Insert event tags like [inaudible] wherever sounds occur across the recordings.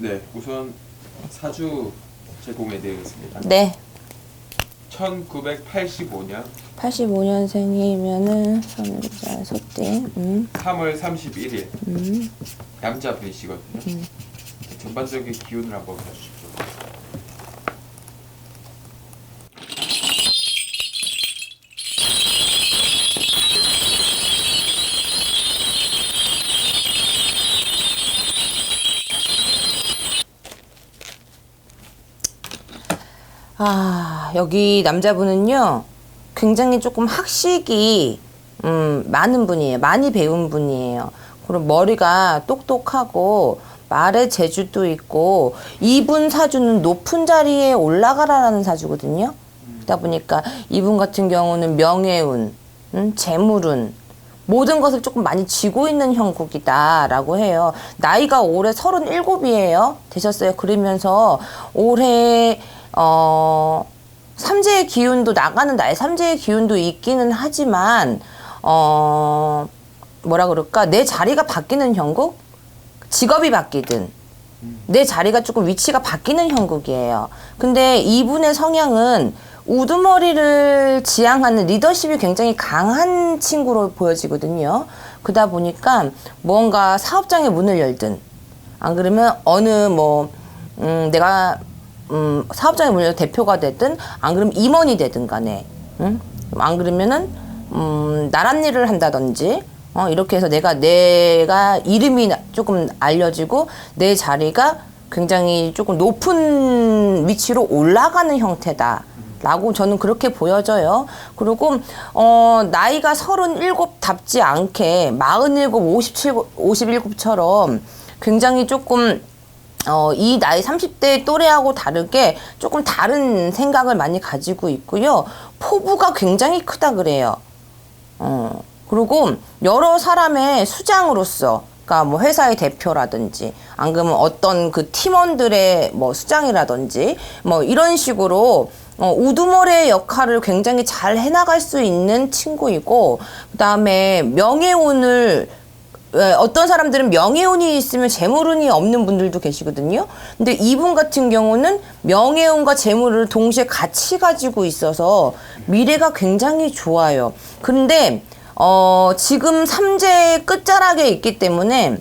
네, 우선 사주 제공해 드리겠습니다. 네. 1985년 85년생이면은 선자 소띠. 음. 3월 31일 음. 남자분이시거든요. 음. 전반적인 기운을 한번 봐주십시오. 아, 여기 남자분은요, 굉장히 조금 학식이, 음, 많은 분이에요. 많이 배운 분이에요. 그리고 머리가 똑똑하고, 말의 재주도 있고, 이분 사주는 높은 자리에 올라가라라는 사주거든요. 그러다 보니까 이분 같은 경우는 명예운, 음, 재물운, 모든 것을 조금 많이 쥐고 있는 형국이다라고 해요. 나이가 올해 37이에요. 되셨어요. 그러면서 올해 어 삼재의 기운도 나가는 나의 삼재의 기운도 있기는 하지만 어 뭐라 그럴까? 내 자리가 바뀌는 형국? 직업이 바뀌든 내 자리가 조금 위치가 바뀌는 형국이에요. 근데 이분의 성향은 우두머리를 지향하는 리더십이 굉장히 강한 친구로 보여지거든요. 그러다 보니까 뭔가 사업장의 문을 열든 안 그러면 어느 뭐 음, 내가 음, 문을 열어 대표가 되든 안 그러면 임원이 되든 간에 음? 안 그러면은 음, 나란 일을 한다든지 어, 이렇게 해서 내가 내가 이름이 나- 조금 알려지고 내 자리가 굉장히 조금 높은 위치로 올라가는 형태다. 라고 저는 그렇게 보여져요. 그리고 어 나이가 37답지 않게 47, 57, 57처럼 굉장히 조금 어, 이 나이 30대 또래하고 다르게 조금 다른 생각을 많이 가지고 있고요. 포부가 굉장히 크다 그래요. 어, 그리고 여러 사람의 수장으로서, 그러니까 뭐 회사의 대표라든지, 안 그러면 어떤 그 팀원들의 뭐 수장이라든지, 뭐 이런 식으로 어, 우두머리의 역할을 굉장히 잘 해나갈 수 있는 친구이고, 그 다음에 명예운을 왜 어떤 사람들은 명예운이 있으면 재물운이 없는 분들도 계시거든요. 근데 이분 같은 경우는 명예운과 재물을 동시에 같이 가지고 있어서 미래가 굉장히 좋아요. 근데 어 지금 삼재의 끝자락에 있기 때문에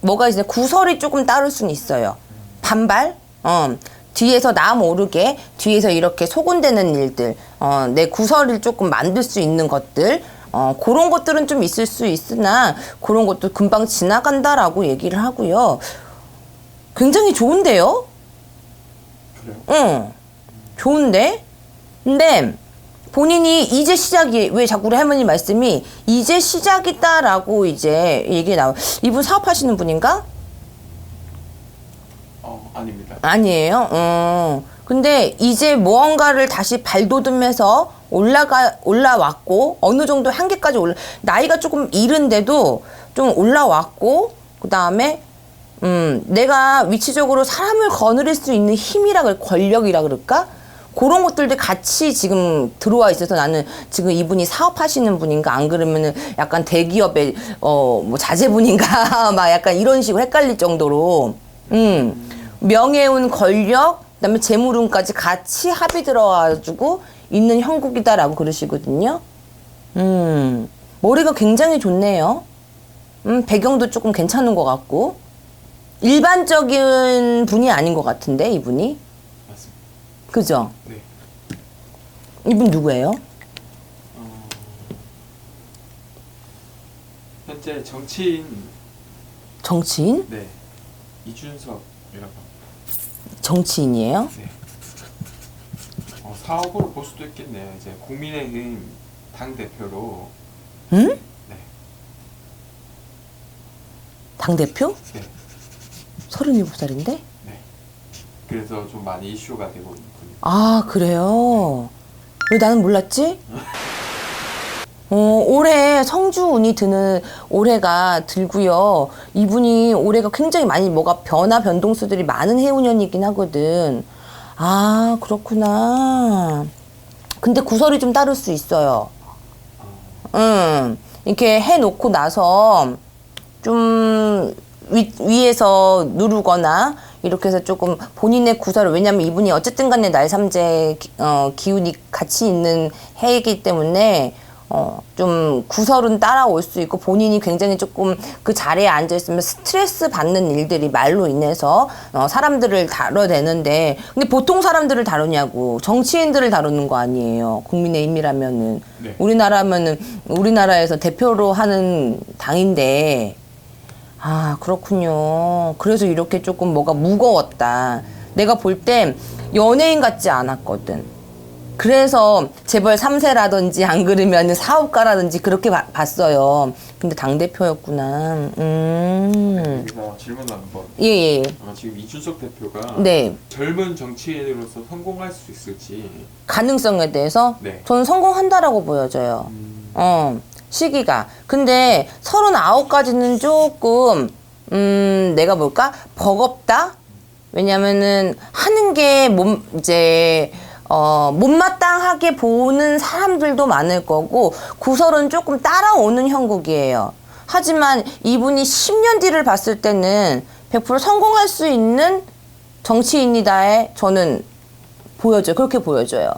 뭐가 이제 구설이 조금 따를 수는 있어요. 반발? 어. 뒤에서 나 모르게 뒤에서 이렇게 소곤되는 일들, 어, 내 구설을 조금 만들 수 있는 것들, 어, 그런 것들은 좀 있을 수 있으나 그런 것도 금방 지나간다라고 얘기를 하고요. 굉장히 좋은데요? 그래요? 응. 좋은데? 근데 본인이 이제 시작이 왜 자꾸 우리 할머니 말씀이 이제 시작이다라고 이제 얘기 나와. 이분 사업하시는 분인가? 어, 아닙니다. 아니에요. 음. 근데 이제 무언가를 다시 발돋움해서 올라가 올라왔고 어느 정도 한계까지 올라 나이가 조금 이른데도 좀 올라왔고 그 다음에 음 내가 위치적으로 사람을 거느릴 수 있는 힘이라 그래 권력이라 그럴까? 그런 것들도 같이 지금 들어와 있어서 나는 지금 이분이 사업하시는 분인가 안 그러면은 약간 대기업의 어뭐 자제분인가 [laughs] 막 약간 이런 식으로 헷갈릴 정도로 음 명예운 권력 그다음에 재물운까지 같이 합이 들어가지고 있는 형국이다라고 그러시거든요. 음 머리가 굉장히 좋네요. 음 배경도 조금 괜찮은 것 같고 일반적인 분이 아닌 것 같은데 이분이 맞습니다. 그죠? 네. 이분 누구예요? 어, 현재 정치인 정치인? 네 이준석이라고 합니다. 정치인이에요? 네. 어, 사업으로 볼 수도 있겠네요. 이제 국민의힘 당 대표로 응? 네. 당 대표? 네. 37살인데? 네. 그래서 좀 많이 이슈가 되고 있는 분입니다. 아, 그래요? 왜 나는 몰랐지? 어, 올해 성주운이 드는 올해가 들고요. 이분이 올해가 굉장히 많이 뭐가 변화 변동수들이 많은 해운년이긴 하거든. 아, 그렇구나. 근데 구설이 좀 따를 수 있어요. 응. 이렇게 해놓고 나서 좀 위, 위에서 누르거나 이렇게 해서 조금 본인의 구설을 왜냐면 이분이 어쨌든 간에 날삼재 기- 어, 기운이 같이 있는 해이기 때문에 어, 좀 구설은 따라올 수 있고 본인이 굉장히 조금 그 자리에 앉아 있으면 스트레스 받는 일들이 말로 인해서 어, 사람들을 다뤄내는데 근데 보통 사람들을 다루냐고 정치인들을 다루는 거 아니에요 국민의힘이라면은 네. 우리나라면은 우리나라에서 대표로 하는 당인데 아, 그렇군요. 그래서 이렇게 조금 뭐가 무거웠다. 내가 볼땐 연예인 같지 않았거든. 그래서 재벌 3세라든지 안 그러면 사업가라든지 그렇게 봐- 봤어요. 근데 당대표였구나. 음. 여기서 질문 한번. 예, 예. 아, 지금 이준석 대표가 네. 젊은 정치인으로서 성공할 수 있을지. 가능성에 대해서 네. 저는 성공한다라고 보여져요. 어, 시기가. 근데 39까지는 조금, 음, 내가 볼까? 버겁다? 왜냐면은 하는 게 몸, 이제, 어, 못마땅하게 보는 사람들도 많을 거고, 구설은 조금 따라오는 형국이에요. 하지만 이분이 10년 뒤를 봤을 때는 100% 성공할 수 있는 정치인이다에 저는 보여져요. 그렇게 보여져요.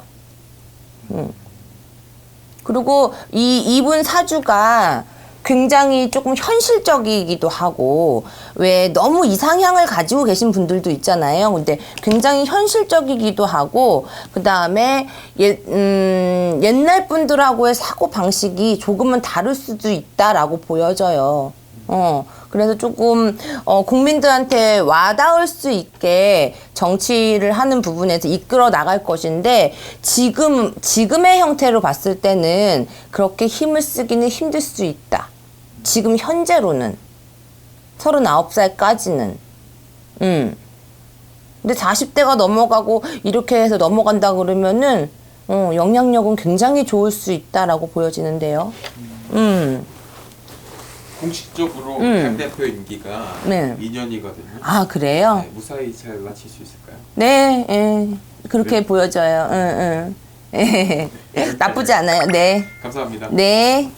그리고 이 이분 사주가 굉장히 조금 현실적이기도 하고 왜 너무 이상향을 가지고 계신 분들도 있잖아요. 근데 굉장히 현실적이기도 하고 그 다음에 예, 음, 옛날 분들하고의 사고 방식이 조금은 다를 수도 있다라고 보여져요. 어, 그래서 조금, 어, 국민들한테 와닿을 수 있게 정치를 하는 부분에서 이끌어 나갈 것인데, 지금, 지금의 형태로 봤을 때는 그렇게 힘을 쓰기는 힘들 수 있다. 지금 현재로는. 39살까지는. 음. 근데 40대가 넘어가고 이렇게 해서 넘어간다 그러면은, 어, 영향력은 굉장히 좋을 수 있다라고 보여지는데요. 음. 공식적으로 음. 당 대표 임기가 네. 2년이거든요. 아, 그래요? 네, 무사히 잘 마칠 수 있을까요? 네, 예. 그렇게 네. 보여져요. 응, 응. 예. [laughs] 나쁘지 않아요. 네. 감사합니다. 네.